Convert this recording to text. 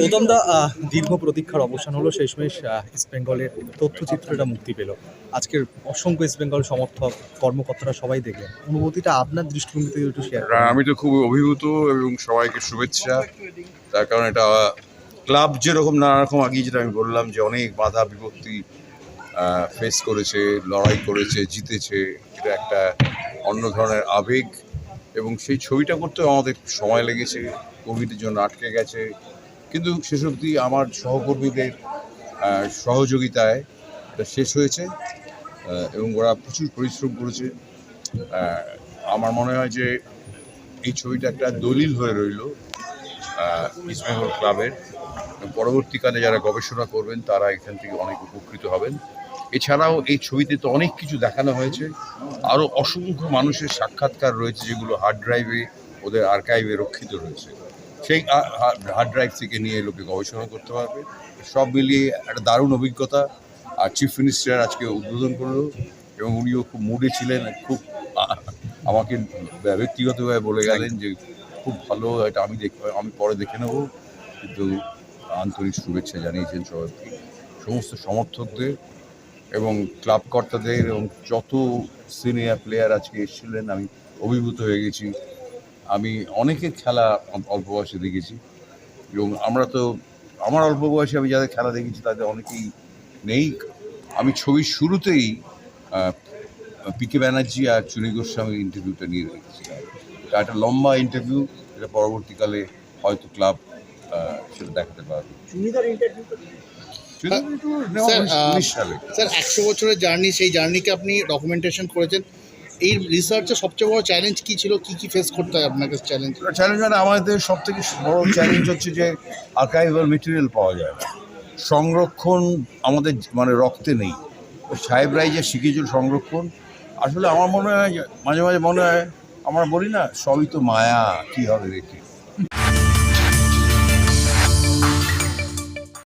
গৌতম দা দীর্ঘ প্রতীক্ষার অবসান হলো শেষমেশ ইস্ট বেঙ্গলের তথ্যচিত্রটা মুক্তি পেল। আজকের অসংখ্য ইস্ট বেঙ্গল সমর্থক, কর্মকর্তারা সবাই দেখলেন। অনুভূতিটা আপনার দৃষ্টিভঙ্গি থেকে একটু শেয়ার আমি তো খুব অভিভূত এবং সবাইকে শুভেচ্ছা। তার কারণ এটা, ক্লাব যেরকম নানা রকম আগে যেটা আমি বললাম যে অনেক বাধা, বিপত্তি ফেস করেছে, লড়াই করেছে, জিতেছে, এটা একটা অন্য ধরনের আবেগ। এবং সেই ছবিটা করতেও আমাদের সময় লেগেছে কোভিডের জন্য আটকে গেছে। কিন্তু শেষ অবধি আমার সহকর্মীদের সহযোগিতায় এটা শেষ হয়েছে এবং ওরা প্রচুর পরিশ্রম করেছে। আমার মনে হয় যে এই ছবিটা একটা দলিল হয়ে রইল ইস্টবেঙ্গল ক্লাবের পরবর্তীকালে যারা গবেষণা করবেন, তারা এখান থেকে অনেক উপকৃত হবেন। এছাড়াও এই ছবিতে তো অনেক কিছু দেখানো হয়েছে। আরও অসংখ্য মানুষের সাক্ষাৎকার রয়েছে, যেগুলো হার্ড ড্রাইভে ওদের আর্কাইভে রক্ষিত রয়েছে। সেই হার্ড ড্রাইভ থেকে নিয়ে লোকে গবেষণা করতে পারবে। সব মিলিয়ে একটা দারুণ অভিজ্ঞতা। আর চিফ মিনিস্টার আজকে উদ্বোধন করল এবং উনিও খুব মুডে ছিলেন খুব আমাকে ব্যক্তিগতভাবে বলে গেলেন যে খুব ভালো এটা আমি দেখ আমি পরে দেখে নেব। কিন্তু আন্তরিক শুভেচ্ছা জানিয়েছেন সবাইকে। সমস্ত সমর্থকদের এবং ক্লাব কর্তাদের এবং যত সিনিয়র প্লেয়ার আজকে এসেছিলেন আমি অভিভূত হয়ে গেছি। আমি অনেকের খেলা অল্প বয়সে দেখেছি এবং আমরা তো আমার অল্প বয়সে আমি যাদের খেলা দেখেছি তাদের অনেকেই নেই। আমি ছবির শুরুতেই পি পিকে ব্যানার্জি আর চুনি গোস্বামীর ইন্টারভিউটা নিয়ে রেখেছি এটা একটা লম্বা ইন্টারভিউ এটা পরবর্তীকালে হয়তো ক্লাব সেটা দেখাতে পারবে। স্যার একশো বছরের জার্নি সেই জার্নিকে আপনি ডকুমেন্টেশন করেছেন? এই রিসার্চে সবচেয়ে বড় চ্যালেঞ্জ কি ছিল? কি কি ফেস করতে হয় আপনাকে চ্যালেঞ্জ চ্যালেঞ্জ মানে আমাদের সব থেকে বড় চ্যালেঞ্জ হচ্ছে যে আর্কাইভাল মেটেরিয়াল পাওয়া যায় না। সংরক্ষণ আমাদের মানে রক্তে নেই। সাহেবরাই যে শিখেছিল সংরক্ষণ, আসলে আমার মনে হয় মাঝে মাঝে মনে হয়, আমরা বলি না, সবই তো মায়া, কী হবে রেখে